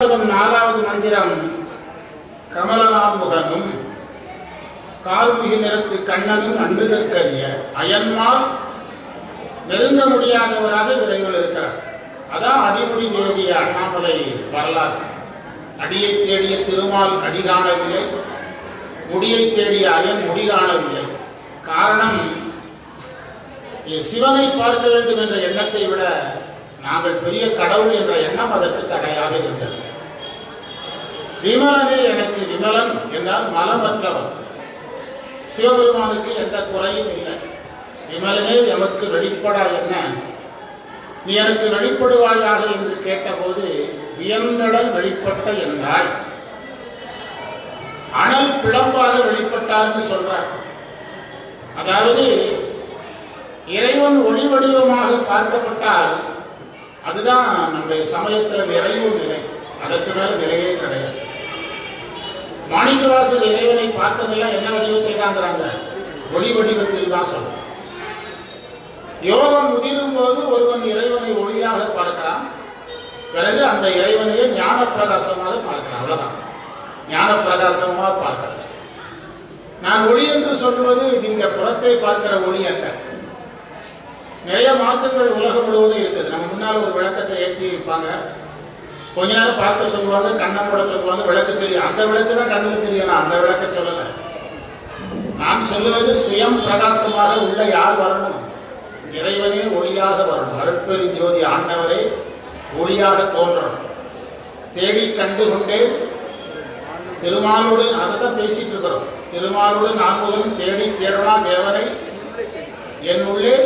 நாலாவது மந்திரம். கமலநாமுகனும் கால்முகி நிறத்து கண்ணனும் அண்ணுதற்கரிய அயன்மால் நெருங்க முடியாதவராக இறைவன் இருக்கிறார். அதான் அடிமுடி தேவிய அண்ணாமலை வரலாறு. அடியை தேடிய திருமால் அடி காணவில்லை முடியை தேடிய அயன் முடி காணவில்லை காரணம் சிவனை பார்க்க வேண்டும் என்ற எண்ணத்தை விட நாங்கள் பெரிய கடவுள் என்ற எண்ணம் அதற்கு தடையாக இருந்தது. விமலனே எனக்கு விமலன் என்றால் மலமற்றவன். சிவபெருமானுக்கு எந்த குறையும் இல்லை. விமலனே எமக்கு வெளிப்படா என்ன? நீ எனக்கு வெளிப்படுவாயாக என்று கேட்டபோது வியந்தடல் வெளிப்பட்ட என்றாய். அனல் பிளம்பாக வெளிப்பட்டார்னு சொல்றார். அதாவது இறைவன் ஒளி வடிவமாக பார்க்கப்பட்டால் அதுதான் நம்முடைய சமயத்தில் நிறைவு நிலை. அதற்கு மேல நிலையே கிடையாது. மாணிக்கவாசல் இறைவனை பார்த்ததெல்லாம் என்ன வடிவத்தில் தாங்கிறாங்க ஒளி வடிவத்தில் தான் சொல்றோம் யோகம் முதிரும் போது ஒருவன் இறைவனை ஒளியாக பார்க்கிறான் பிறகு அந்த இறைவனையே ஞான பிரகாசமாக பார்க்கிறான் அவ்வளவுதான். ஞான பிரகாசமாக பார்க்கிறான் நான் ஒளி என்று சொல்வது நீங்க புறத்தை பார்க்கிற ஒளி அல்ல. நிறைய மாற்றங்கள் உலகம் முழுவதும் இருக்குது. நம்ம முன்னால் ஒரு விளக்கத்தை ஏற்றி வைப்பாங்க. கொஞ்ச நேரம் பார்க்க சொல்லுவாங்க கண்ணை மூட சொல்லுவாங்க விளக்கு தெரியும். அந்த விளக்கு தான் கண்ணுக்கு தெரியும் அந்த விளக்க சொல்லலை. நான் சொல்லுவது சுயம் பிரகாசமாக உள்ள யார் வரணும்? இறைவனே ஒளியாக வரணும். அருட்பெருஞ்சோதி ஆண்டவரே ஒளியாக தோன்றணும். தேடி கண்டு கொண்டே திருமாலோடு அதை தான் பேசிட்டு இருக்கிறோம். திருமாலோடு நான்முகனும் தேடி தேடனா தேவனை என் உள்ளே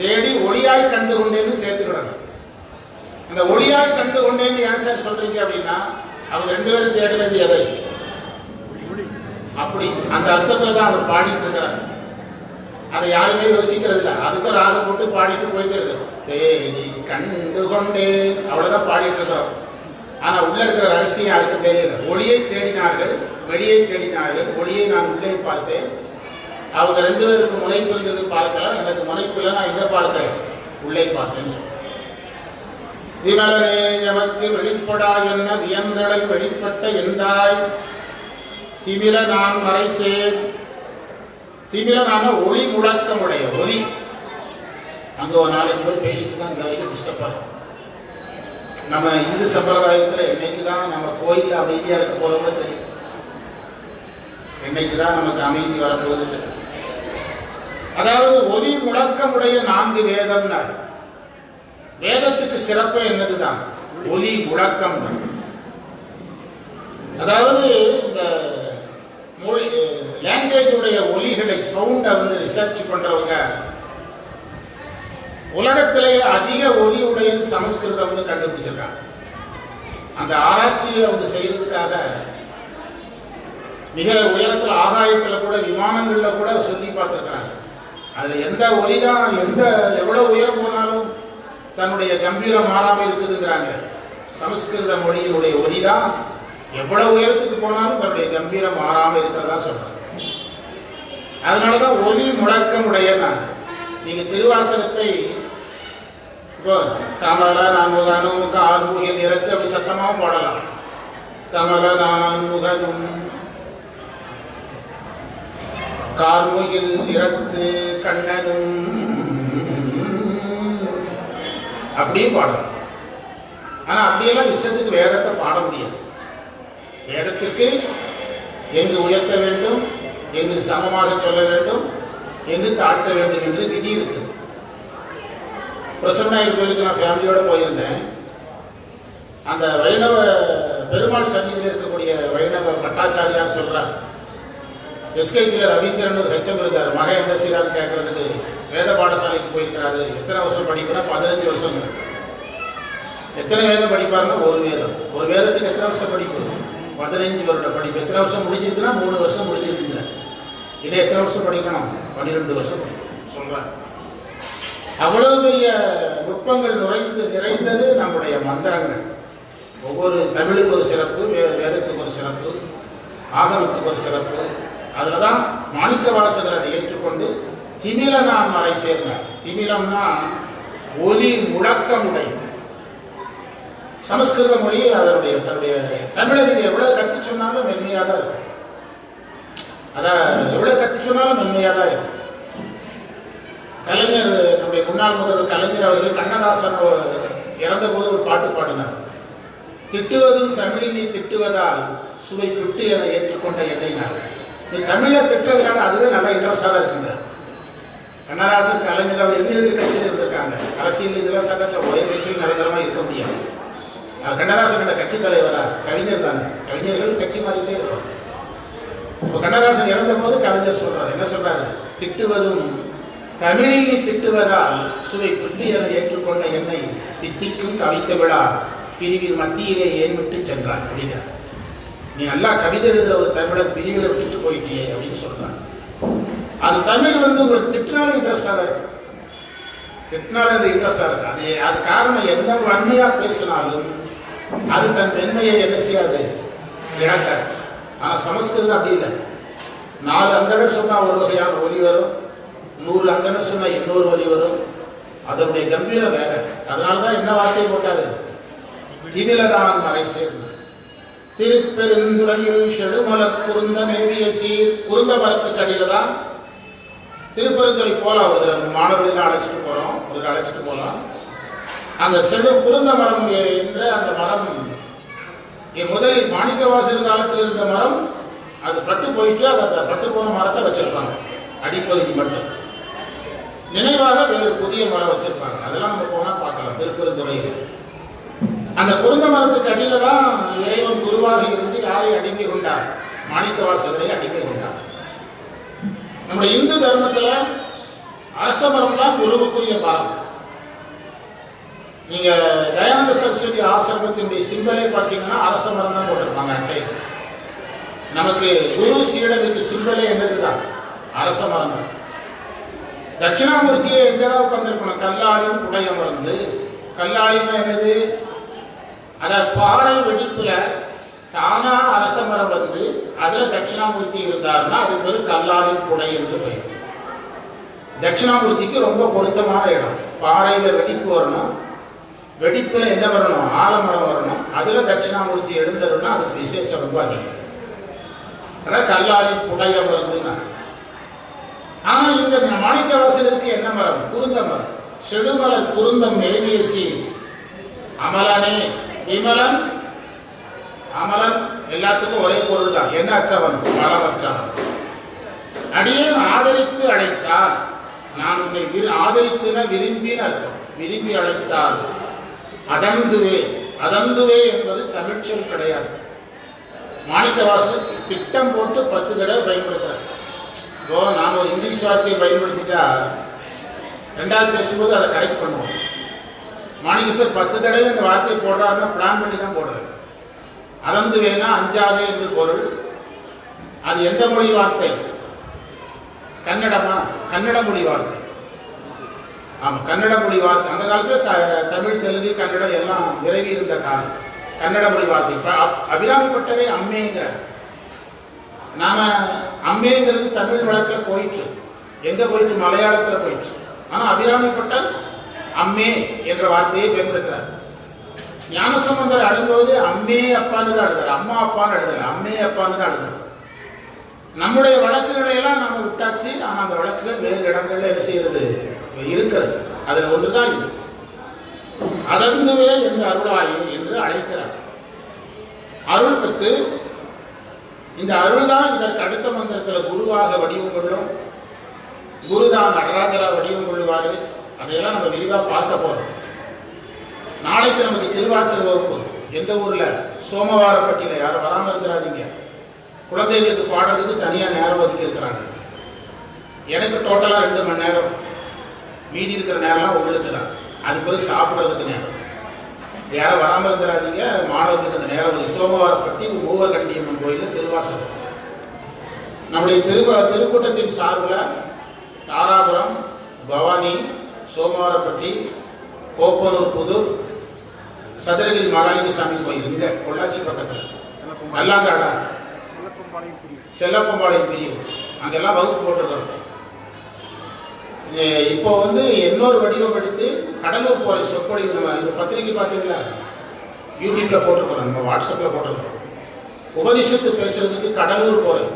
தேடி ஒளியாய் கண்டு கொண்டேன்னு சேர்த்துக்கிடணும். அந்த ஒளியாய் கண்டு கொண்டேன்னு ஏன் சார் சொல்றீங்க அப்படின்னா அவங்க ரெண்டு பேரும் தேடினது எதை? அப்படி. அந்த அர்த்தத்துல தான் அவர் பாடிட்டு இருக்கிறார். அதை யாருமே யோசிக்கிறது இல்லை. அதுக்கு ராகம் போட்டு பாடிட்டு போயிட்டு இருக்கு தேடி கண்டு கொண்டே அவ்வளவுதான் பாடிட்டு இருக்கிறோம். ஆனா உள்ள இருக்கிற ரகசியம் யாருக்கு தெரியல ஒளியை தேடினார்கள் வெளியை தேடினார்கள். ஒளியை நான் உள்ளே பார்த்தேன். அவங்க ரெண்டு பேருக்கு முனைப்பு இருந்தது பார்க்கலாம். எனக்கு முனைப்பு இல்லை நான் இங்க பார்த்தேன் உள்ளே பார்த்தேன்னு சொல்லி விமலனே எமக்கு வெளிப்படா என்ன வியந்தடல் வெளிப்பட்ட எந்தாய்? திமில நான் மறைசேன். திமிரனான ஒளி முழக்கமுடைய ஒலி அங்க ஒரு நாளைக்கு பேர் பேசிட்டு தான் இந்த வரைக்கும் டிஸ்டர்ப் நம்ம இந்து சம்பிரதாயத்துல என்னைக்கு தான் நம்ம கோயிலில் அமைதியா இருக்க போகிறோமோ தெரியும். என்னைக்கு தான் நமக்கு அமைதி வரப்போகுது தெரியும். அதாவது ஒலி முழக்கமுடைய நான்கு வேதம்னா வேதத்துக்கு சிறப்பு என்னதுதான்? ஒலி முழக்கம் தான். அதாவது இந்த மொழி லாங்குவேஜுடைய ஒலிகளை சவுண்டை வந்து ரிசர்ச் பண்றவங்க உலகத்திலேயே அதிக ஒலி சமஸ்கிருதம் வந்து கண்டுபிடிச்சிருக்காங்க. அந்த ஆராய்ச்சியை அவங்க செய்யறதுக்காக மிக உயரத்தில் ஆகாயத்தில் கூட விமானங்களில் கூட சொல்லி பார்த்துருக்காங்க அதில் எந்த ஒலி தான் எந்த எவ்வளோ உயரம் போனாலும் தன்னுடைய கம்பீரம் மாறாமல் இருக்குதுங்கிறாங்க. சமஸ்கிருத மொழியினுடைய ஒலி தான் எவ்வளவு உயரத்துக்கு போனாலும் தன்னுடைய கம்பீரம் மாறாமல் இருக்கிறதா சொல்றாங்க. அதனாலதான் ஒலி முழக்கம் உடைய நான் நீங்க திருவாசகத்தை இப்போ கமல நான்முகனும் கார்முகில் நிறத்து அப்படி சத்தமாக போடலாம். தமல நான்முகனும் கார்முகில் நிறத்து கண்ணனும் அப்படியும் பாடணும். ஆனா அப்படியெல்லாம் இஷ்டத்துக்கு வேதத்தை பாட முடியாது. வேதத்துக்கு எங்கு உயர்த்த வேண்டும் எங்கு சமமாக சொல்ல வேண்டும் எங்கு தாழ்த்த வேண்டும் என்று விதி இருக்குது. பிரசன்னாயர் கோயிலுக்கு நான் ஃபேமிலியோட போயிருந்தேன். அந்த வைணவ பெருமாள் சந்நிதியில் இருக்கக்கூடிய வைணவ பட்டாச்சாரியார் சொல்றார் எஸ்கைபியில் ரவீந்திரன் ஒரு ஹெச்சம் இருந்தார். மகன் என்ன செய்யறாரு கேட்கறதுக்கு வேத பாடசாலைக்கு போயிருக்கிறாரு. எத்தனை வருஷம் படிப்புனா பதினஞ்சு வருஷம். எத்தனை வேதம் படிப்பாருன்னா ஒரு வேதம். ஒரு வேதத்துக்கு எத்தனை வருஷம் படிப்பு? பதினஞ்சு வருட படிப்பு. எத்தனை வருஷம் முடிஞ்சிருக்குன்னா மூணு வருஷம் முடிஞ்சிருக்குங்க இதை எத்தனை வருஷம் படிக்கணும்? பன்னிரெண்டு வருஷம் படிக்கணும். சொல்கிறேன் அவ்வளவு பெரிய நுட்பங்கள் நுழைந்து நிறைந்தது நம்முடைய மந்திரங்கள். ஒவ்வொரு தமிழுக்கு ஒரு சிறப்பு வே- வேதத்துக்கு ஒரு சிறப்பு ஆகமத்துக்கு ஒரு சிறப்பு. அதில் தான் மாணிக்க வாசகர் அதை ஏற்றுக்கொண்டு திமிர நான் மறை சேர்ந்தார். திமிரம்னா ஒலி முழக்கமுடைய சமஸ்கிருத மொழி அதனுடைய தன்னுடைய தமிழை நீங்க எவ்வளவு கத்தி சொன்னாலும் மென்மையாக தான் இருக்கும். அதான் எவ்வளவு கத்தி சொன்னாலும் மென்மையாக தான் இருக்கும். கலைஞர் நம்முடைய முன்னாள் முதல்வர் கலைஞர் அவர்கள் கண்ணதாசன் இறந்த போது ஒரு பாட்டு பாடினார். திட்டுவதும் தமிழில் நீ திட்டுவதால் சுவை விட்டு என ஏற்றுக்கொண்ட எண்ணெய் நீ தமிழை திட்டுறதுனால அதுவே நல்லா இன்ட்ரெஸ்டாக தான் இருக்குங்க கண்ணதாசன் கலைஞர் அவர் எதிர் எதிர் கட்சியில் இருந்திருக்காங்க? அரசியல் இதெல்லாம் சங்கத்தை ஒரே கட்சியில் நிரந்தரமாக இருக்க முடியாது. கண்ணராசன் கண்ணதாசன் கட்சி தலைவரா? கவிஞர் தானே. கவிஞர்கள் கட்சி மாறிட்டே இருப்பாங்க. இப்போ கண்ணதாசன் இறந்த போது கலைஞர் சொல்றாரு. என்ன சொல்றாரு? திட்டுவதும் தமிழில் திட்டுவதால் சுவை புள்ளி என ஏற்றுக்கொண்ட என்னை தித்திக்கும் கவித்த விழா பிரிவின் மத்தியிலே ஏன் விட்டு சென்றான் அப்படிங்கிற நீ நல்லா கவிதை எழுதுற ஒரு தமிழன் பிரிவில் விட்டுட்டு போயிட்டியே அப்படின்னு சொல்றான் அது தமிழ் வந்து உங்களுக்கு திட்டினாலும் இன்ட்ரெஸ்டாக தான் இருக்கும் திட்டினாலும் அது இன்ட்ரெஸ்டாக இருக்கும் அது அது காரணம் என்ன வன்மையாக பேசினாலும் அது தன் பெண்மையை என்ன செய்யாது? இழக்க ஆனால் சமஸ்கிருதம் அப்படி இல்லை. நாலு அந்தனர் சொன்னால் ஒரு வகையான ஒலி வரும். நூறு அந்தனர் சொன்னால் இன்னொரு ஒலி வரும். அதனுடைய கம்பீரம் வேற. அதனால தான் என்ன வார்த்தை போட்டாரு? திவிலதான் மறை சேர்ந்த. திருப்பெருந்துறையில் செழுமல குருந்த மேவிய சீர் குருந்த மரத்துக்கு அடியில் தான் திருப்பெருந்துறை போலாம் ஒரு தடவை மாணவர்கள் அழைச்சிட்டு போறோம். ஒரு தடவை அழைச்சிட்டு போகலாம் அந்த செடு குருந்த மரம் என்ற அந்த மரம் இ- முதலில் மாணிக்கவாசல் காலத்தில் இருந்த மரம் அது பட்டு போயிட்டு அது அந்த பட்டு போன மரத்தை வச்சிருப்பாங்க. அடிப்பகுதி மட்டும். நினைவாக வேறு புதிய மரம் வச்சிருப்பாங்க. அதெல்லாம் நம்ம போனா பார்க்கலாம். திருப்பெருந்துறையில் அந்த குருந்த மரத்துக்கு அடியில தான் இறைவன் குருவாக இருந்து யாரை அடிமை கொண்டார்? மாணிக்கவாசகரை அடிமை கொண்டார். நம்முடைய இந்து தர்மத்துல அரச மரம் தான் குருவுக்குரிய மரம். நீங்க தயானந்த சரஸ்வதி ஆசிரமத்தினுடைய சிம்பலே பார்த்தீங்கன்னா அரச மரம் தான் போட்டிருப்பாங்க அட்டை நமக்கு குரு சீடனுக்கு சிம்பலே என்னதுதான்? அரச மரம். தான் தட்சிணாமூர்த்தியை எங்கேதான் உட்கார்ந்துருக்கணும்? கல்லாளியும் குடையமர்ந்து. கல்லாளின்னா என்னது? அதாவது பாறை வெடிப்புல தானா அரச மரம் வந்து அதுல தட்சிணாமூர்த்தி இருந்தாருன்னா அது பேரு கல்லாவின் குடை என்று பெயர். தட்சிணாமூர்த்திக்கு ரொம்ப பொருத்தமான இடம். பாறையில வெடிப்பு வரணும். வெடிப்புல என்ன வரணும்? ஆலமரம் வரணும். அதுல தட்சிணாமூர்த்தி எழுந்தருன்னா அதுக்கு விசேஷம் ரொம்ப அதிகம். அதான் கல்லாளின் குடை அமர்ந்துன்னா. ஆனா இந்த மாணிக்கவாசலுக்கு என்ன மரம்? குருந்த மரம். செடுமலர் குருந்தம் எழுதியசி அமலனே விமலன் அமலன் எல்லாத்துக்கும் ஒரே பொருள் தான் என்ன அற்றவன் மலமற்றவன் அடியேன் ஆதரித்து அழைத்தால் நான் உன்னை விரு- ஆதரித்துன விரும்பின்னு அர்த்தம். விரும்பி அழைத்தால் அதந்துவே அதந்துவே என்பது தமிழ்ச்சொல் கிடையாது. மாணிக்கவாசல் திட்டம் போட்டு பத்து தடவை பயன்படுத்துறாரு. இப்போ நாம் ஒரு இங்கிலீஷ் வார்த்தையை பயன்படுத்திட்டா ரெண்டாவது பேசும்போது அதை கரெக்ட் பண்ணுவோம். மாணிக்க சார் பத்து தடவை இந்த வார்த்தையை போடுறாருன்னா பிளான் பண்ணி தான் போடுறாரு. அறந்து வேணா அஞ்சாதே என்று பொருள். அது எந்த மொழி வார்த்தை? கன்னடமா? கன்னட மொழி வார்த்தை. ஆமா கன்னட மொழி வார்த்தை. அந்த காலத்துல த- தமிழ் தெலுங்கு கன்னடம் எல்லாம் விரைவி இருந்த காலம். கன்னட மொழி வார்த்தை. அபிராமிப்பட்டவே அம்மேங்கிற. நாம அம்மேங்கிறது தமிழ் வழக்கில் போயிற்று. எங்க போயிற்று? மலையாளத்துல போயிற்று. ஆனா அபிராமிப்பட்ட அம்மே என்ற வார்த்தையை பயன்படுத்துறார். ஞானசம்பந்தர் அழும்போது அம்மே அப்பான்னு தான் அழுதார் அம்மா அப்பான்னு அழுதார் அம்மே அப்பான்னு தான் அழுதார் நம்முடைய வழக்குகளை எல்லாம் நம்ம விட்டாச்சு ஆனா அந்த வழக்குகள் வேறு இடங்கள்ல என்ன செய்யறது? இருக்கிறது. அதுல ஒன்றுதான் இது. அதர்ந்துவே என்று அருளாயே என்று அழைக்கிறார். அருள் பெற்று இந்த அருள் தான் இதற்கு அடுத்த மந்திரத்தில் குருவாக வடிவம் கொள்ளும். குருதான் நடராஜரா வடிவம் கொள்வார் அதையெல்லாம் நம்ம விரிவாக பார்க்க போறோம். நாளைக்கு நமக்கு திருவாசக வகுப்பு. எந்த ஊரில்? சோமவாரப்பட்டியில். யாரும் வராமல் இருந்துடாதீங்க குழந்தைகளுக்கு பாடுறதுக்கு தனியாக நேரம் ஒதுக்கி இருக்கிறாங்க. எனக்கு டோட்டலாக ரெண்டு மணி நேரம். மீதி இருக்கிற நேரம்லாம் உங்களுக்கு தான். அது பிறகு சாப்பிட்றதுக்கு நேரம். யாரும் வராமல் இருந்துடாதீங்க மாணவர்களுக்கு அந்த நேரம் ஒதுக்கி. சோமவாரப்பட்டி மூவர் கண்டியம்மன் கோயிலில் திருவாசகம் நம்முடைய திரு திருக்கூட்டத்தின் சார்பில் தாராபுரம் பவானி சோமவாரப்பட்டி கோப்பனூர் புதூர் சதுரகிரி மகாலிங்க சாமி கோயில் இங்க பொள்ளாச்சி பக்கத்தில். நல்லாங்காடா செல்லப்பம்பாளையம் பிரிவு. அங்கெல்லாம் வகுப்பு போட்டிருக்கிறோம். இப்போ வந்து இன்னொரு வடிவம் எடுத்து கடலூர் போகிற சொற்பொழிவு நம்ம இந்த பத்திரிக்கை பார்த்தீங்களா யூடியூப்ல போட்டிருக்கிறோம் நம்ம வாட்ஸ்அப்ல போட்டிருக்கிறோம். உபனிஷத்து பேசுறதுக்கு கடலூர் போறேன்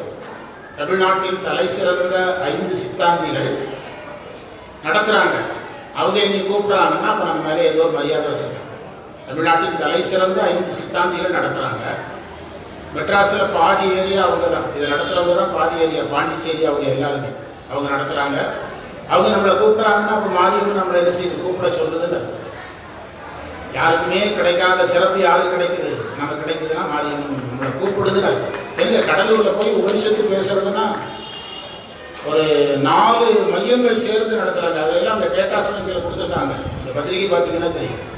தமிழ்நாட்டின் தலை சிறந்த ஐந்து சித்தாந்திகள் நடத்துறாங்க. அவங்க இங்கே கூப்பிடுறாங்கன்னா அப்போ நம்ம மேலே ஏதோ ஒரு மரியாதை வச்சுருக்காங்க. தமிழ்நாட்டின் தலை சிறந்த ஐந்து சித்தாந்திகள் நடத்துகிறாங்க மெட்ராஸில் பாதி ஏரியா அவங்க தான். இதை நடத்துகிறவங்க தான் பாதி ஏரியா பாண்டிச்சேரி அவங்க எல்லாருமே அவங்க நடத்துகிறாங்க அவங்க நம்மளை கூப்பிட்றாங்கன்னா அப்போ மாரியம்மன் நம்மளை என்ன செய்து கூப்பிட சொல்லுதுன்னு யாருக்குமே கிடைக்காத சிறப்பு யாருக்கு கிடைக்குது? நமக்கு கிடைக்குதுன்னா மாரியம்மன் நம்மளை கூப்பிடுதுன்னு அர்த்தம். எங்கே கடலூரில் போய் உபனிஷத்து பேசுறதுன்னா ஒரு நாலு மையங்கள் சேர்ந்து நடத்துறாங்க. அதுல அந்த டேட்டா கீழே கொடுத்துருக்காங்க. அந்த பத்திரிகை பார்த்தீங்கன்னா தெரியும்.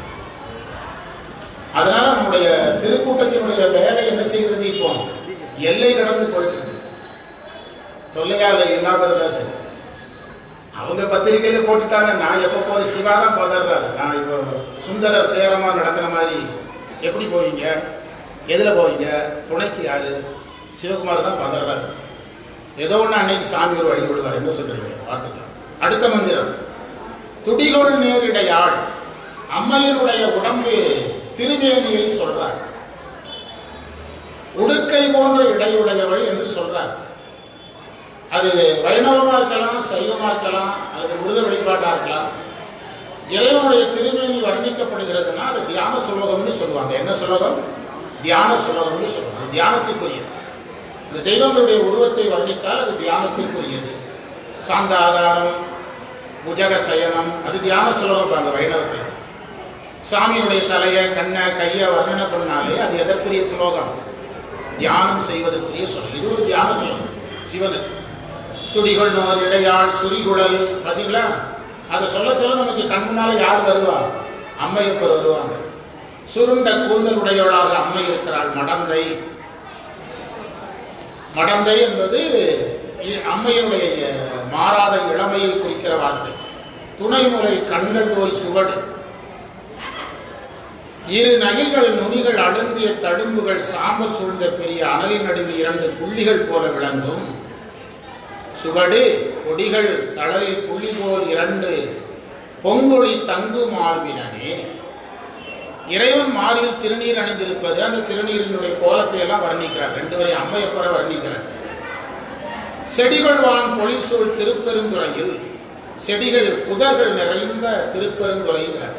அதனால நம்முடைய திருக்கூட்டத்தினுடைய வேலை என்ன செய்கிறது இப்போ? எல்லை கடந்து போயிட்டு. இருக்கு தொல்லையால இல்லாம சரி. அவங்க பத்திரிகையில போட்டுட்டாங்க. நான் எப்போ போய் சிவா தான் பதறாரு நான் இப்போ சுந்தரர் சேரமா நடத்துகிற மாதிரி எப்படி போவீங்க? எதுல போவீங்க? துணைக்கு யாரு? சிவகுமார் தான் பதறாரு ஏதோ ஒன்று அன்னைக்கு சாமி ஒரு வழி விடுவார். என்ன சொல்றீங்க? பார்த்துக்கலாம். அடுத்த மந்திரம். துடிகொள் நேரிடையாள். அம்மையினுடைய உடம்பு திருவேணியை சொல்றார். உடுக்கை போன்ற இடையுடையவள் என்று சொல்றார். அது வைணவமா இருக்கலாம் சைவமா இருக்கலாம் அல்லது முருக வழிபாட்டா இருக்கலாம். இறைவனுடைய திருமேனி வர்ணிக்கப்படுகிறதுனா அது தியான சுலோகம்னு சொல்லுவாங்க. என்ன சுலோகம்? தியான சுலோகம்னு சொல்லுவாங்க. தியானத்துக்குரியது அந்த இந்த தெய்வங்களுடைய உருவத்தை வர்ணித்தால் அது தியானத்திற்குரியது. சாந்த ஆதாரம் புஜக சயனம் அது தியான சுலோகம் அந்த வைணவத்தில். சாமியுடைய தலையை கண்ணை கையை வர்ணனை பண்ணாலே அது எதற்குரிய சுலோகம் தியானம் செய்வதற்குரிய சுலோகம் இது ஒரு தியான சுலோகம் சிவனுக்கு. துடிகள் நோர் இடையாள் சுரிகுழல் பார்த்தீங்களா அதை சொல்ல சொல்ல நமக்கு கண் முன்னால யார் வருவா? அம்மையப்பர் வருவாங்க. சுருண்ட கூந்தல் உடையவளாக அம்மை இருக்கிறாள் மடந்தை. மடந்தை என்பது அம்மையினுடைய மாறாத இளமையை குறிக்கிற வார்த்தை. துணைமுறை கண்கள் தோய் சுவடு. இரு நகில்கள் நுனிகள் அழுந்திய தழும்புகள் சாம்பல் சூழ்ந்த பெரிய அனலின் நடுவில் இரண்டு புள்ளிகள் போல விளங்கும். சுவடு கொடிகள் தளலில் புள்ளி போல் இரண்டு பொங்கொழி தங்கு மார்பினனே இறைவன் மாறியில் திருநீர் அணிந்திருப்பது அந்த திருநீரினுடைய கோலத்தை எல்லாம் வர்ணிக்கிறார். ரெண்டு வரை அம்மையப்பற வர்ணிக்கிறார். செடிகள் வான் பொழில் சூழ் திருப்பெருந்துறையில் செடிகள் புதர்கள் நிறைந்த திருப்பெருந்துறைங்கிறார்.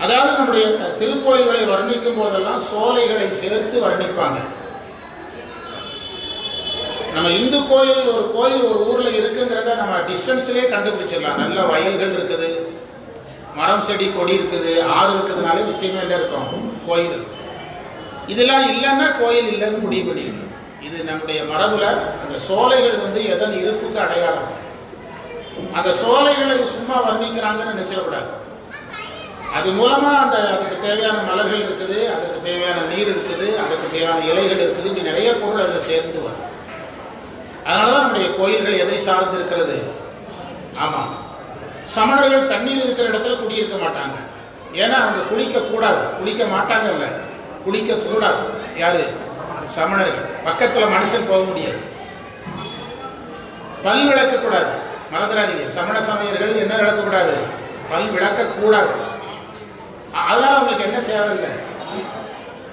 அதாவது நம்முடைய திருக்கோயில்களை வர்ணிக்கும் போதெல்லாம் சோலைகளை சேர்த்து வர்ணிப்பாங்க. நம்ம இந்து கோயில் ஒரு கோயில் ஒரு ஊர்ல இருக்குங்கிறத நம்ம டிஸ்டன்ஸ்லேயே கண்டுபிடிச்சிடலாம். நல்ல வயல்கள் இருக்குது. மரம் செடி கொடி இருக்குது ஆறு இருக்கிறதுனாலே நிச்சயமா என்ன இருக்கும். கோயில் இருக்கும். இதெல்லாம் இல்லைன்னா கோயில் இல்லைன்னு முடிவு பண்ணிக்கணும். இது நம்முடைய மரபுல அந்த சோலைகள் வந்து எதன் இருப்புக்கு அடையாளம்? அந்த சோலைகளை சும்மா வர்ணிக்கிறாங்கன்னு நினைச்சிடக்கூடாது. அது மூலமா அந்த அதுக்கு தேவையான மலர்கள் இருக்குது அதுக்கு தேவையான நீர் இருக்குது அதுக்கு தேவையான இலைகள் இருக்குது இப்படி நிறைய பொருள் அதில் சேர்ந்து வரும். அதனாலதான் நம்முடைய கோயில்கள் எதை சார்ந்து இருக்கிறது? ஆமா. சமணர்கள் தண்ணீர் இருக்கிற இடத்துல குடியிருக்க மாட்டாங்க. ஏன்னா அவங்க குளிக்க கூடாது. குளிக்க மாட்டாங்கல்ல. குளிக்க கூடாது. யாரு? சமணர்கள். பக்கத்துல மனுஷன் போக முடியாது. பல் விளக்க கூடாது. மறந்துடாதீங்க. சமண சமயர்கள் என்ன விளக்கக்கூடாது பல் விளக்க கூடாது. அதனால அவங்களுக்கு என்ன தேவையில்லை?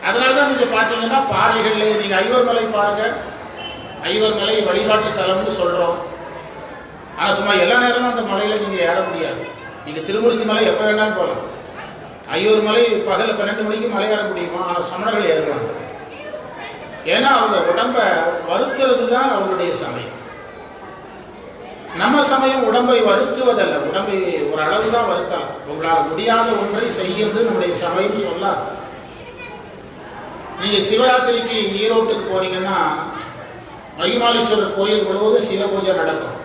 அதனாலதான் நீங்க பாத்தீங்கன்னா பாறைகள்ல நீங்க ஐவர் மலை பாருங்க. ஐவர் மலை வழிபாட்டு தலம்னு சொல்றோம். ஆனால் சும்மா எல்லா நேரமும் அந்த மலையில நீங்க ஏற முடியாது. நீங்க திருமூர்த்தி மலை எப்போ வேணாலும் போகலாம். ஐயோர் மலை பகல் பன்னெண்டு மணிக்கு மலை ஏற முடியுமா? ஆனால் சமணர்கள் ஏறுவாங்க. ஏன்னா அவங்க உடம்ப வருத்துறது தான் அவங்களுடைய சமயம். நம்ம சமயம் உடம்பை வருத்துவதல்ல. உடம்பை ஒரு அளவு தான் வருத்தலாம். உங்களால் முடியாத ஒன்றை செய்யுது நம்முடைய சமயம் சொல்லாது. நீங்க சிவராத்திரிக்கு ஈரோட்டுக்கு போனீங்கன்னா மகிமாலீஸ்வரர் கோயில் முழுவதும் சிவ பூஜை நடக்கும்.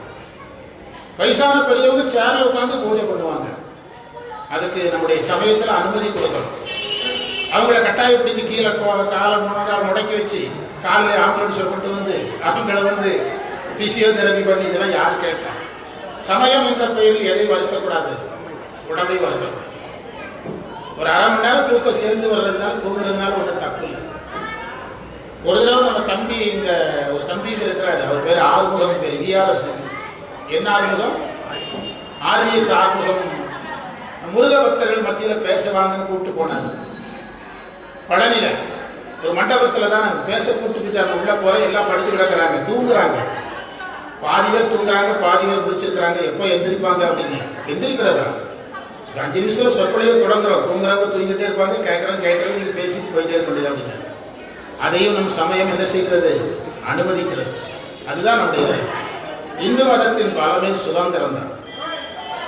வயசான பெரியவங்க சேர்ல உட்காந்து பூஜை பண்ணுவாங்க. அதுக்கு நம்முடைய சமயத்துல அனுமதி கொடுக்கணும். அவங்கள கட்டாயப்படுத்தி கீழே காலை முழங்கால் முடக்கி வச்சு காலில் ஆம்புலன்ஸை கொண்டு வந்து அவங்கள வந்து பிசியோதெரபி பண்ணி இதெல்லாம் யார் கேட்டா சமயம் என்ற பெயரில் எதை வருத்தக்கூடாது? உடம்பை வருத்தக்கூடாது ஒரு அரை மணி நேரம் தூக்கம் சேர்ந்து வர்றதுனால தூங்குறதுனால ஒன்றும் தப்பு இல்லை. ஒரு தடவை நம்ம தம்பி இங்கே ஒரு தம்பி இங்க இருக்கிறாரு. அவர் பேர் ஆறுமுகம் பேர் விஆர்எஸ் என்ன ஆறுமுகம்? ஆர்விஎஸ் ஆறுமுகம். முருக பக்தர்கள் மத்தியில் பேச வாங்கன்னு கூப்பிட்டு போனாங்க. பழனியில. ஒரு மண்டபத்தில் தான் பேச கூப்பிட்டு அவங்க உள்ள போற எல்லாம் படுத்து கிடக்கிறாங்க. தூங்குறாங்க. பாதி பேர் தூங்குறாங்க பாதி பேர் முடிச்சிருக்கிறாங்க எப்போ எந்திரிப்பாங்க அப்படின்னு. எந்திரிக்கிறதா? ஒரு அஞ்சு நிமிஷம் சொற்பொழிவு தொடங்குறோம். தூங்குறவங்க தூங்கிட்டே இருப்பாங்க. கேட்கறவங்க கேட்கறவங்க நீங்கள் பேசிட்டு போயிட்டே இருக்க வேண்டியது அப்படின்னு. அதையும் நம் சமயம் என்ன செய்கிறது? அனுமதிக்கிறது. அதுதான் நம்முடைய இந்து மதத்தின் பலமே சுதந்திரம் தான்.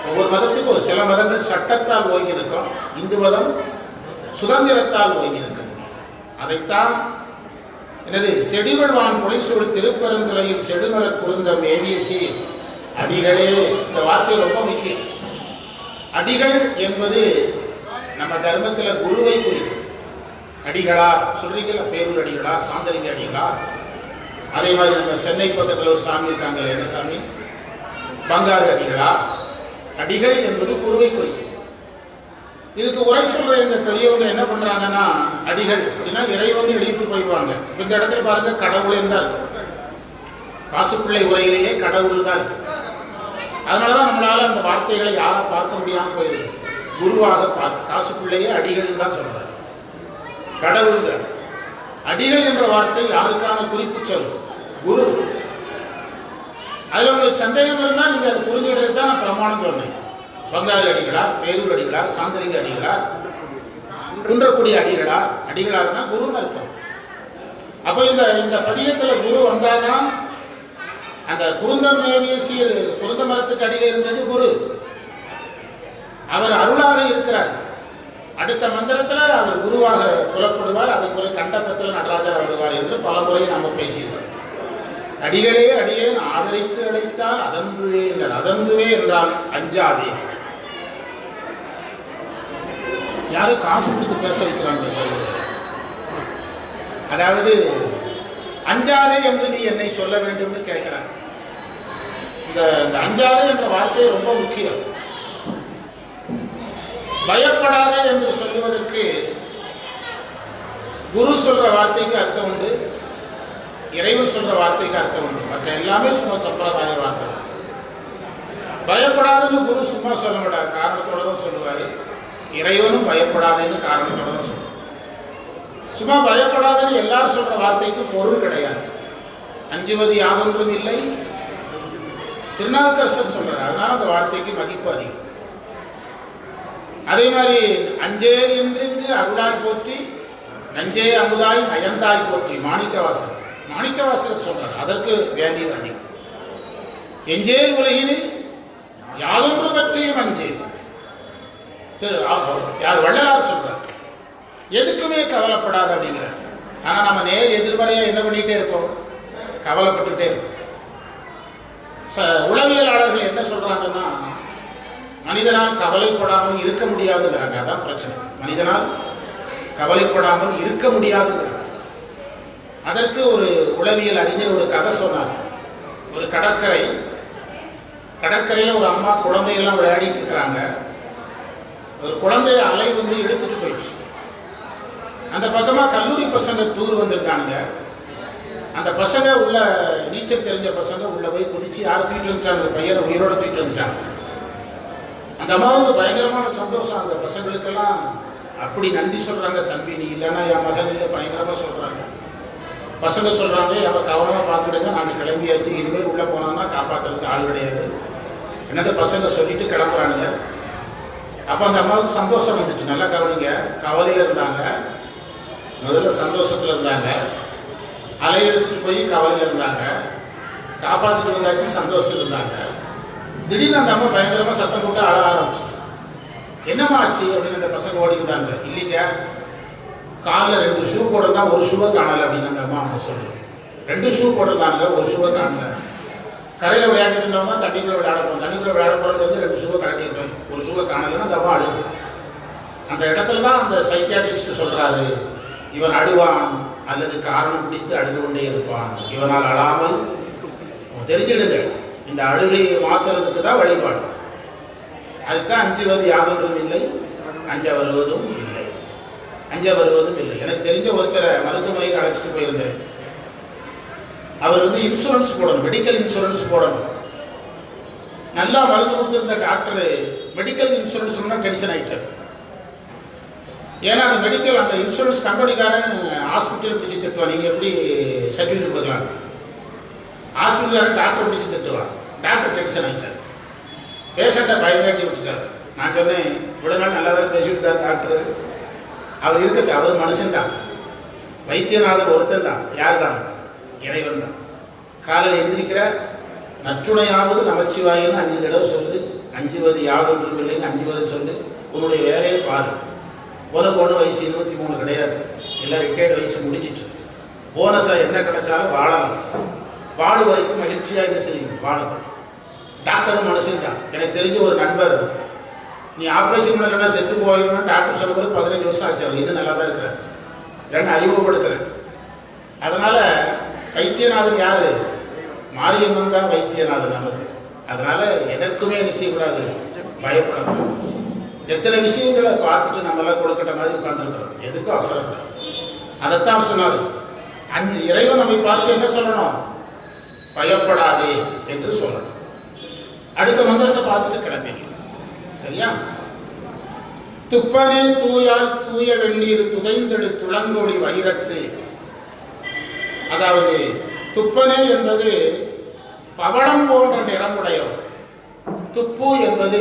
ஒவ்வொரு மதத்துக்கும் ஒரு சில மதங்கள் சட்டத்தால் ஓங்கி இருக்கும் இந்து மதம் சுதந்திரத்தால் ஓங்கி இருக்கிறது அதைத்தான் எனது செடிகொள்வான் பொலிசூழ் திருப்பெருந்துறையில் செடுமர குருந்தம் ஏவியசி அடிகளே. இந்த வார்த்தை ரொம்ப முக்கியம். அடிகள் என்பது நம்ம தர்மத்தில் குருவை குறிக்கும். அடிகளார் சொல்றீங்களா பேரூர் அடிகளார் சாந்தரிங்க அடிகளார் அதே மாதிரி நம்ம சென்னை பக்கத்தில் ஒரு சாமி இருக்காங்களே என்ன சாமி? பங்காரு அடிகளா? அடிகள் என்பது குருவை குறிக்கும் இதுக்கு உரை சொல்ற இந்த பெரியவங்க என்ன பண்றாங்கன்னா அடிகள் அப்படின்னா இறைவன் எழுதிட்டு போயிடுவாங்க. இந்த இடத்துல பாருங்க கடவுள் தான் இருக்கு காசுப்பிள்ளை உரையிலேயே கடவுள் தான் இருக்கு அதனாலதான் நம்மளால அந்த வார்த்தைகளை யாரும் பார்க்க முடியாம போயிருக்கு குருவாக பார்க்க காசுப்பிள்ளையே அடிகள் தான் சொல்றாரு கடவுள்கள் அடிகள் என்ற வார்த்தை யாருக்கான குறிப்பு சொல் குரு. அதுல உங்களுக்கு சந்தேகம் இருந்தால் நீங்க அதை புரிஞ்சுக்கிறது தான் நான் பிரமாணம் சொன்னேன். பங்காறு அடிகளார் பேரூர் அடிகளார் சாந்தலிங்க அடிகளார் குன்றக்கூடிய அடிகளார் அடிகளார்னா குருன்னு அர்த்தம். அப்போ இந்த இந்த பதியத்துல குரு வந்தாதான் அந்த குருந்தம் மேவிய சீர் குருந்த மரத்துக்கு அடியில் இருந்தது குரு. அவர் அருளாக இருக்கிறார். அடுத்த மந்திரத்துல அவர் குருவாக புறப்படுவார். அதுக்கு நடராஜர் வருவார் என்று பல முறை நாம பேசியிருக்கோம். அடிகளே அடியேன் ஆதரித்து அழைத்தால் அதந்துவே என்றார். அதந்துவே என்றால் அஞ்சாதே. யாரும் காசு கொடுத்து பேச வைக்கிறாங்க சார். அதாவது அஞ்சாதே என்று நீ என்னை சொல்ல வேண்டும்னு கேட்கிறாங்க இந்த இந்த அஞ்சாதே என்ற வார்த்தை ரொம்ப முக்கியம். பயப்படாதே என்று சொல்லுவதற்கு குரு சொல்ற வார்த்தைக்கு அர்த்தம் உண்டு இறைவன் சொல்ற வார்த்தைக்கு அர்த்தம் உண்டு. மற்ற எல்லாமே சும்மா சம்பிரதாய வார்த்தை. பயப்படாதுன்னு குரு சும்மா சொல்ல மாட்டார். காரணத்தோட தான் சொல்லுவாரு. இறைவனும் பயப்படாதேன்னு காரணத்தோட தான் சொல்லுவார். சும்மா பயப்படாதுன்னு எல்லாரும் சொல்ற வார்த்தைக்கு பொருள் கிடையாது. அஞ்சுவது யாதொன்றும் இல்லை. திருநாவுக்கரசர் சொல்றார். அதனால் அந்த வார்த்தைக்கு மதிப்பு அதிகம். அதே மாதிரி அஞ்சே என்று அருளாய் போற்றி நஞ்சே அமுதாய் நயந்தாய் போற்றி மாணிக்கவாசல் மாணிக்கவாசகர் சொல்றார் அதற்கு வேல்யூ அதிகம் எஞ்சேல் உலகினில் யாதொன்று பற்றியும் அஞ்சேன் திரு யார் வள்ளலார் சொல்றார். எதுக்குமே கவலைப்படாது அப்படிங்கிறார். ஆனா நம்ம நேர் எதிர்மறையாக என்ன பண்ணிட்டே இருப்போம் கவலைப்பட்டுட்டே இருப்போம் ச உளவியலாளர்கள் என்ன சொல்றாங்கன்னா மனிதனால் கவலைப்படாமல் இருக்க முடியாதுங்கிறாங்க. அதான் பிரச்சனை. மனிதனால் கவலைப்படாமல் இருக்க முடியாதுங்கிறார் அதற்கு ஒரு உளவியல் அறிஞர் ஒரு கதை சொன்னார். ஒரு கடற்கரை. கடற்கரையில் ஒரு அம்மா குழந்தையெல்லாம் விளையாடிட்டு இருக்கிறாங்க. ஒரு குழந்தைய அலை வந்து எடுத்துட்டு போயிடுச்சு. அந்த பக்கமாக கல்லூரி பசங்க டூர் வந்திருக்கானுங்க. அந்த பசங்க உள்ள நீச்சல் தெரிஞ்ச பசங்க உள்ள போய் குதிச்சு யாரை தூக்கிட்டு வந்துட்டாங்க. அந்த பையனை உயிரோட தூக்கிட்டு வந்துட்டாங்க. அந்த அம்மாவுக்கு பயங்கரமான சந்தோஷம். அந்த பசங்களுக்கெல்லாம் அப்படி நன்றி சொல்றாங்க தம்பி நீ இல்லைன்னா என் மகன் இல்லை பயங்கரமா சொல்றாங்க. பசங்க சொல்றாங்க அவ கவனமா பார்த்துடுங்க நாங்க கிளம்பியாச்சு. இனிமேல் உள்ள போனோம்னா காப்பாத்துறதுக்கு ஆள் கிடையாது. என்னது பசங்க சொல்லிட்டு கிளம்புறானுங்க. அப்ப அந்த அம்மாவுக்கு சந்தோஷம் வந்துச்சு. நல்லா கவனிங்க. கவலையில இருந்தாங்க. முதல்ல சந்தோஷத்துல இருந்தாங்க. அலை எடுத்துட்டு போய் கவலையில இருந்தாங்க. காப்பாத்திட்டு வந்தாச்சு சந்தோஷத்துல இருந்தாங்க. திடீர்னு அந்த அம்மா பயங்கரமா சத்தம் போட்டு அழ ஆரம்பிச்சிட்டு என்னம்மா ஆச்சு அப்படின்னு அந்த பசங்க ஓடி இல்லைங்க காலில் ரெண்டு ஷூ போட்டிருந்தா ஒரு ஷூவை காணலை அப்படின்னு அந்த அம்மா அவங்க ரெண்டு ஷூ போட்டிருந்தாங்க ஒரு ஷூவை காணல. கடையில் விளையாட்டு இருந்தவங்க தண்ணிக்குள்ள விளையாட போகிறோம் தண்ணிக்குள்ள விளையாட போகிறது ரெண்டு ஷூவை கலட்டியிருப்பேன் ஒரு ஷூவை காணலைன்னு அந்த அம்மா அழுது. அந்த இடத்துல தான் அந்த சைக்கியாட்ரிஸ்ட் சொல்கிறாரு இவன் அழுவான் அல்லது காரணம் பிடித்து அழுது கொண்டே இருப்பான். இவனால் அழாமல் தெரிஞ்சிடுங்க. இந்த அழுகையை மாத்துறதுக்கு தான் வழிபாடு. அதுதான் அஞ்சுவது யாதொன்றும் இல்லை அஞ்ச வருவதும் இல்லை. அஞ்ச வருவதும் இல்லை. எனக்கு தெரிஞ்ச ஒருத்தரை மருத்துவமனைக்கு அழைச்சிட்டு போயிருந்தேன். அவர் வந்து இன்சூரன்ஸ் போடணும் மெடிக்கல் இன்சூரன்ஸ் போடணும். நல்லா மருந்து கொடுத்துருந்த டாக்டர் மெடிக்கல் இன்சூரன்ஸ் டென்ஷன் ஆயிட்டார். ஏன்னா அந்த மெடிக்கல் அந்த இன்சூரன்ஸ் கம்பெனிக்காரன் ஹாஸ்பிட்டல் பிடிச்சி திட்டுவான். நீங்கள் எப்படி சர்டிஃபிகேட் கொடுக்கலாம்? ஹாஸ்பிட்டல்காரன் டாக்டர் பிடிச்சி திட்டுவான். டாக்டர் டென்ஷன் ஆகிட்டார் பேஷண்ட்டை பயங்காட்டி விட்டுட்டார். நான் சொன்னேன் இவ்வளோ நாள் நல்லா தான் பேசிட்டு தான் டாக்டர். அவர் இருக்கட்டும் அவர் மனுஷன்தான் வைத்தியநாதன் ஒருத்தன் தான். யார் தான்? இறைவன் தான். காலையில் எந்திரிக்கிற நற்றுணையாவது நமச்சிவாயின்னு அஞ்சு தடவை சொல்லு. அஞ்சுவது யாதொன்றும் இல்லைன்னு அஞ்சுவது சொல்லு. உன்னுடைய வேலையை பாரு. உனக்கு ஒன்று வயசு இருபத்தி மூணு கிடையாது. எல்லாம் ரிட்டையர்டு வயசு முடிஞ்சிட்டு. போனஸாக என்ன கிடைச்சாலும் வாழலாம். வாழு வரைக்கும் மகிழ்ச்சியாக என்ன செய்யுங்க வாழணும் டாக்டரும் மனுஷன் தான் எனக்கு தெரிஞ்ச ஒரு நண்பர். நீ ஆப்ரேஷன் பண்ணலன்னா செத்து போயிடணும் டாக்டர் சொன்ன பிறகு பதினஞ்சு வருஷம் ஆச்சு அவர். இன்னும் நல்லா தான் இருக்கிறார். ரெண்டு அறிமுகப்படுத்துறேன். அதனால வைத்தியநாதன் யாரு? மாரியம்மன் தான் வைத்தியநாதன் நமக்கு. அதனால எதற்குமே என்ன செய்யக்கூடாது? பயப்படக்கூடாது. எத்தனை விஷயங்களை பார்த்துட்டு நம்மளாம் கொடுக்கட்ட மாதிரி உட்காந்துருக்கிறோம் எதுக்கும் அவசரம் அதைத்தான் சொன்னார். அஞ்சு இறைவன் நம்மை பார்த்து என்ன சொல்லணும்? பயப்படாதே என்று சொல்லணும். அடுத்த மந்திரத்தை பார்த்துட்டு கிளம்பிடலாம் சரியா? துப்பனே தூயால் தூய வெந்நீர் துதைந்தெடு துளங்கொடி வைரத்து. அதாவது துப்பனே என்பது பவளம் போன்ற நிறமுடையவர். துப்பு என்பது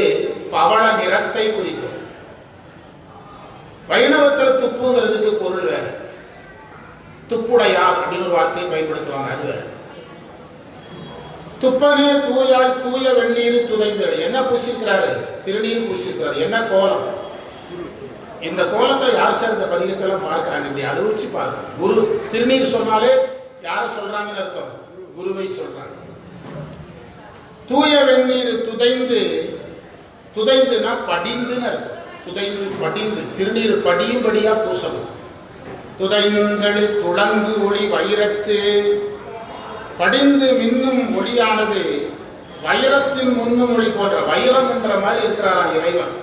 பவள நிறத்தை குறிக்கும். வைணவத்தில் துப்புங்கிறதுக்கு பொருள் வேறு. துப்புடையா அப்படின்னு ஒரு வார்த்தையை பயன்படுத்துவாங்க அது வேறு. துப்பனே தூயாய் தூய வெந்நீர் துதைந்தெடு என்ன பூசிக்கிறாரு? திருநீர் பூசிக்கிறாரு. என்ன கோலம்? இந்த கோலத்தை யார் சார் இந்த பதிகத்தெல்லாம் பார்க்கிறாங்க? இப்படி அனுபவிச்சு பார்க்கணும். குரு திருநீர் சொன்னாலே யார் சொல்றாங்கன்னு அர்த்தம்? குருவை சொல்றாங்க. தூய வெந்நீர் துதைந்து துதைந்துனா படிந்துன்னு அர்த்தம். துதைந்து படிந்து திருநீர் படியும்படியா பூசணும். துதைந்தழு துளங்கு ஒளி வைரத்து படிந்து மின்னும் ஒளியானது வைரத்தின் முன்னும் ஒளி போன்ற வைரம் என்ற மாதிரி இருக்கிறாராம் இறைவன்.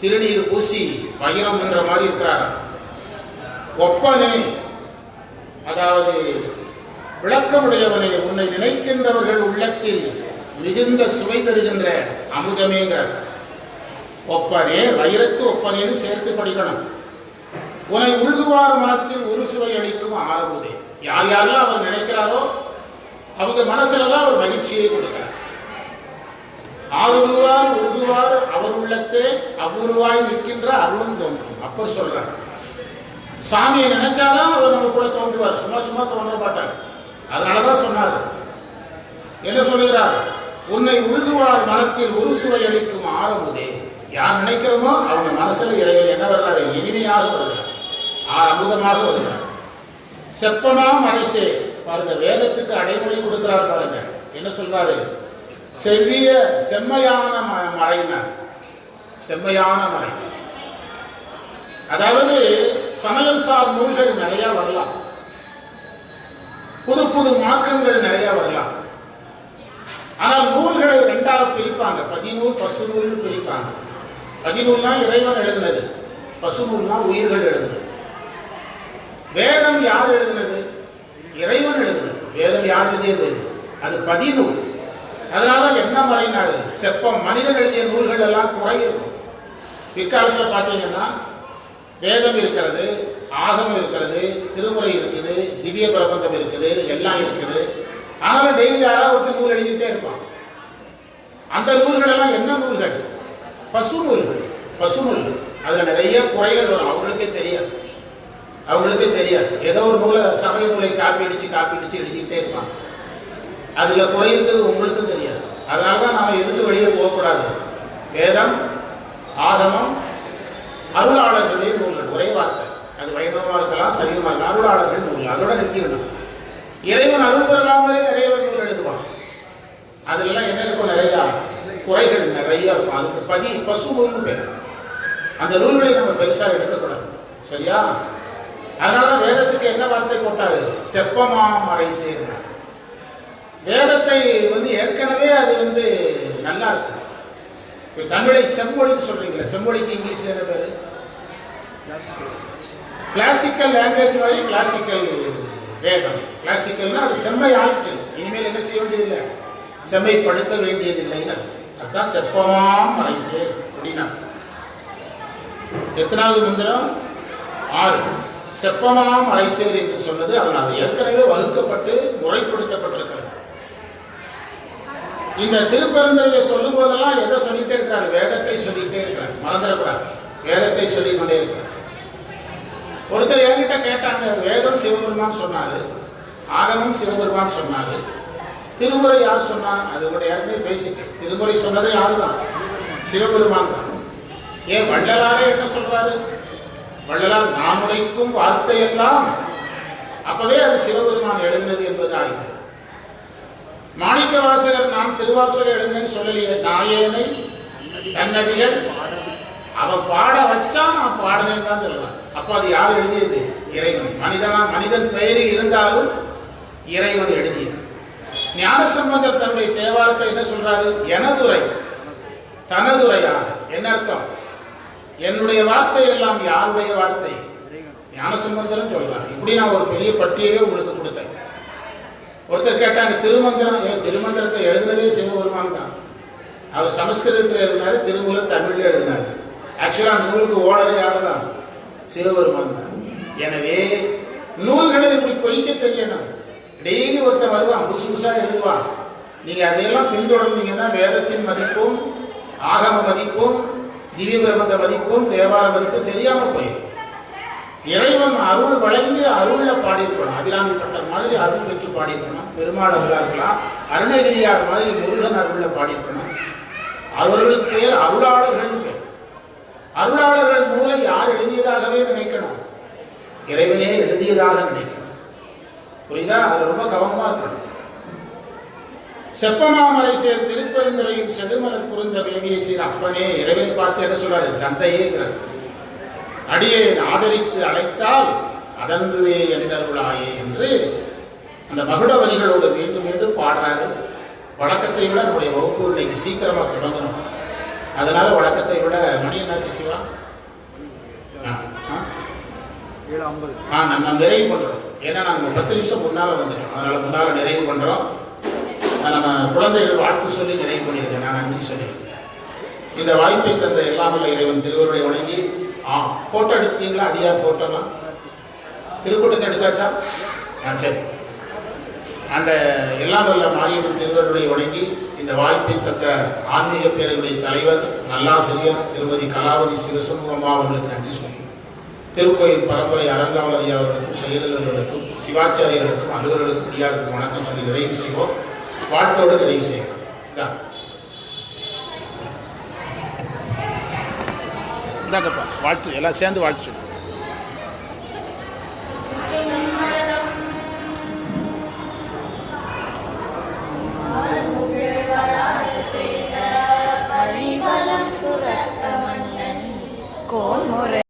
திருநீர் பூசி வைரம் என்ற மாதிரி இருக்கிறாராம். ஒப்பனே அதாவது விளக்கமுடையவனை உன்னை நினைக்கின்றவர்கள் உள்ளத்தில் மிகுந்த சுவை தருகின்ற அமுதமேங்கிறார். ஒப்பனே வைரத்து ஒப்பனேன்னு சேர்த்து படிக்கணும். உன்னை உழுதுவார் மனத்தில் ஒரு சுவை அளிக்கும் ஆரம்புதே யார் யாரெல்லாம் அவர் நினைக்கிறாரோ அவங்க மனசுலதான் அவர் மகிழ்ச்சியை கொடுக்கிறார். ஆறுருவார் உருகுவார் அவர் உள்ளத்தே அவ்வுருவாய் நிற்கின்ற அருளும் தோன்றும். அப்பர் சொல்றார். சாமியை நினைச்சாதான் அவர் நமக்குள்ள தோன்றுவார். சும்மா சும்மா தோன்ற மாட்டார். அதனாலதான் சொன்னார். என்ன சொல்லுகிறார்? உன்னை உள்குவார் மனத்தில் ஒரு சுவை அளிக்கும் ஆரமுதே யார் நினைக்கிறோமோ அவங்க மனசுல இறைவன் என்ன வருகிறார்? இனிமையாக வருகிறார். ஆர் அமுதமாக வருகிறார். செப்பமா மனசே பாருங்க வேதத்துக்கு அடைமொழி கொடுக்கிறார் பாருங்க. என்ன சொல்றாரு? செவ்விய செம்மையான ம- செம்மையான மறை. அதாவது சமயம் சார் நூல்கள் நிறைய வரலாம். புது புது மாற்றங்கள் நிறைய வரலாம். ஆனால் நூல்களை ரெண்டாக பிரிப்பாங்க. பதினூல் பசுநூல்னு பிரிப்பாங்க. பதினூல்னா இறைவன் எழுதினது. பசுநூல்னா உயிர்கள் எழுதினது. வேதம் யார் எழுதினது? இறைவன் எழுதணும் வேதம் யார் எழுதியது? அது பதிநூல் அதனால என்ன மறைனாரு? செப்பம் மனிதன் எழுதிய நூல்கள் எல்லாம் குறையிருக்கும். பிற்காலத்தில் பார்த்தீங்கன்னா வேதம் இருக்கிறது ஆகமம் இருக்கிறது திருமுறை இருக்குது திவ்ய பிரபந்தம் இருக்குது எல்லாம் இருக்குது. ஆனாலும் டெய்லி யாராவது ஒருத்தர் நூல் எழுதிக்கிட்டே இருப்பான். அந்த நூல்கள் எல்லாம் என்ன நூல்கள்? பசு நூல்கள். பசு நூல்கள். அதுல நிறைய குறைகள் வரும். அவங்களுக்கே தெரியாது. அவங்களுக்கே தெரியாது. ஏதோ ஒரு நூலை சமய நூலை காப்பி அடிச்சு காப்பி அடிச்சு எழுதிக்கிட்டே இருப்பான் அதுல குறை இருக்கிறது உங்களுக்கும் தெரியாது. அதனால தான் நாம எதுக்கு வெளியே போகக்கூடாது? வேதம் ஆகமம் அருளாளர்களுடைய நூல்கள். ஒரே வார்த்தை. அது வைணவமா இருக்கலாம் சைவமா இருக்கலாம் அருளாளர்கள் நூல்கள். அதோட நிறுத்திவிடணும் இறைவன் அருள் பெறலாமலே நிறைய பேர் நூல் எழுதுவான். அதுல என்ன இருக்கும் நிறைய? குறைகள் நிறைய இருக்கும். அதுக்கு பதி பசு நூல்னு பேர். அந்த நூல்களை நம்ம பெருசா எடுக்கக்கூடாது. சரியா? அதனால வேதத்துக்கு என்ன வார்த்தை போட்டாரு? செப்பமா மறை சேர்ந்தார் வேதத்தை வந்து ஏற்கனவே அது வந்து நல்லா இருக்குது. இப்போ தமிழை செம்மொழின்னு சொல்றீங்களா செம்மொழிக்கு இங்கிலீஷ்ல என்ன பேரு? கிளாசிக்கல் லாங்குவேஜ் மாதிரி கிளாசிக்கல் வேதம். கிளாசிக்கல்னா அது செம்மை ஆழ்த்து இனிமேல் என்ன செய்ய வேண்டியதில்லை? செம்மைப்படுத்த வேண்டியதில்லைன்னு அதுதான் செப்பமாம் மறைசே அப்படின்னா. எத்தனாவது மந்திரம்? ஆறு. செப்பமாம் அரைசேர் என்று சொன்னது அதனால் அது ஏற்கனவே வகுக்கப்பட்டு முறைப்படுத்தப்பட்டிருக்கிறது. இந்த திருப்பெருந்துறையை சொல்லும் போதெல்லாம் எதை சொல்லிட்டே இருக்காரு? வேதத்தை சொல்லிட்டே இருக்கிறார் மறந்துடக்கூடாது. வேதத்தை சொல்லி கொண்டே இருக்கிறார் ஒருத்தர் என்கிட்ட கேட்டாங்க வேதம் சிவபெருமான் சொன்னாரு ஆகமம் சிவபெருமான் சொன்னாரு திருமுறை யார் சொன்னா? அது கூட ஏற்கனவே பேசிட்டேன். திருமுறை சொன்னதே யாரு தான் சிவபெருமான் தான். ஏன் வள்ளலாரே என்ன சொல்றாரு? வள்ளலால் நான் உரைக்கும் வார்த்தையெல்லாம் அப்பவே அது சிவபெருமான் எழுதினது என்பது ஆகிறது மாணிக்க வாசகர் நான் திருவாசகர் எழுதினேன்னு சொல்லலையே நாயேனை தன்னடிகள் அவன் பாட வச்சா நான் பாடினேன்னு தான் சொல்றான் அப்போ அது யார் எழுதியது? இறைவன். மனிதனா மனிதன் பெயரில் இருந்தாலும் இறைவன் எழுதியது. ஞானசம்பந்தர் தன்னுடைய தேவாரத்தை என்ன சொல்றாரு? எனதுரை தனதுரையாக. என்ன அர்த்தம்? என்னுடைய வார்த்தை எல்லாம் யாருடைய வார்த்தை? ஞானசம்பந்தரும் சொல்றார். இப்படி நான் ஒரு பெரிய பட்டியலே உங்களுக்கு கொடுத்தேன். ஒருத்தர் கேட்டாங்க திருமந்திரம் ஏன் திருமந்திரத்தை எழுதுனதே சிவபெருமான் தான். அவர் சமஸ்கிருதத்தில் எழுதினாரு திருமூல தமிழ்ல எழுதினாரு. ஆக்சுவலாக அந்த நூலுக்கு ஓனரே யாரு தான்? சிவபெருமான் தான். எனவே நூல்களை இப்படி படிக்க தெரியணும். டெய்லி ஒருத்தன் வருவான் புதுசு புதுசாக எழுதுவான். நீங்கள் அதையெல்லாம் பின்தொடர்ந்தீங்கன்னா வேதத்தின் மதிப்பும் ஆகம மதிப்பும் திவ்ய பிரபந்த மதிப்பும் தேவார மதிப்பு தெரியாம போயிடும். இறைவன் அருள் வழங்கி அருள்ல பாடியிருக்கணும். அபிராமி பட்டர் மாதிரி அருள் பெற்று பாடியிருக்கணும். பெருமாள் அருளாக இருக்கலாம். அருணகிரியார் மாதிரி முருகன் அருள்ல பாடியிருக்கணும். அவர்களுக்கு பேர் அருளாளர்கள் பேர். அருளாளர்கள் நூலை யார் எழுதியதாகவே நினைக்கணும்? இறைவனே எழுதியதாக நினைக்கணும். புரியுதா? அது ரொம்ப கவனமா இருக்கணும். செப்பமாமரை சேர் திருப்பெருந்துறையில் செடுமலர் குறுந்த வேவியை சீர் அப்பனே இறைவனை பார்த்து என்ன சொல்றாரு? தந்தையேங்கிறார் அடியே ஆதரித்து அழைத்தால் அதந்துவே என்றருளாயே என்று அந்த மகுட வரிகளோடு மீண்டும் மீண்டும் பாடுறாரு. வழக்கத்தை விட நம்முடைய வகுப்பு இன்னைக்கு சீக்கிரமா தொடங்கணும். அதனால வழக்கத்தை விட மணி என்னாச்சு சிவா? ஆ, நம்ம நிறைவு பண்றோம். ஏன்னா நாங்க பத்து நிமிஷம் முன்னால வந்துட்டோம். அதனால முன்னால நிறைவு பண்றோம். ஆ, நம்ம குழந்தைகள் வாழ்த்து சொல்லி நிறைவு பண்ணியிருக்கேன். நான் நன்றி சொல்லியிருக்கேன். இந்த வாய்ப்பை தந்த எல்லாமல்ல இறைவன் திருவருளை வணங்கி ஆ போட்டோ எடுத்துட்டீங்களா? அடியார் போட்டோலாம் திருக்கூட்டத்தை எடுத்தாச்சா? ஆ சரி. அந்த எல்லாம் நல்ல மாரியம்மன் திருவருளை வணங்கி இந்த வாய்ப்பை தந்த ஆன்மீக பேரவையின் தலைவர் நல்லாசிரியர் திருமதி கலாவதி சிவசண்முகம்மா அவர்களுக்கு நன்றி சொல்லி திருக்கோயில் பரம்பரை அரங்காவதி அவர்களுக்கும் செயலர்களுக்கும் சிவாச்சாரியர்களுக்கும் அலுவலர்களுக்கும் அடியாருக்கும் வணக்கம் சொல்லி நிறைவு செய்வோம். வாழ்த்தோடு நிறைவு இந்தா. இந்தாங்கப்பா வாழ்த்து எல்லாம் சேர்ந்து வாழ்த்து சொல்லுங்க கோன்முறை.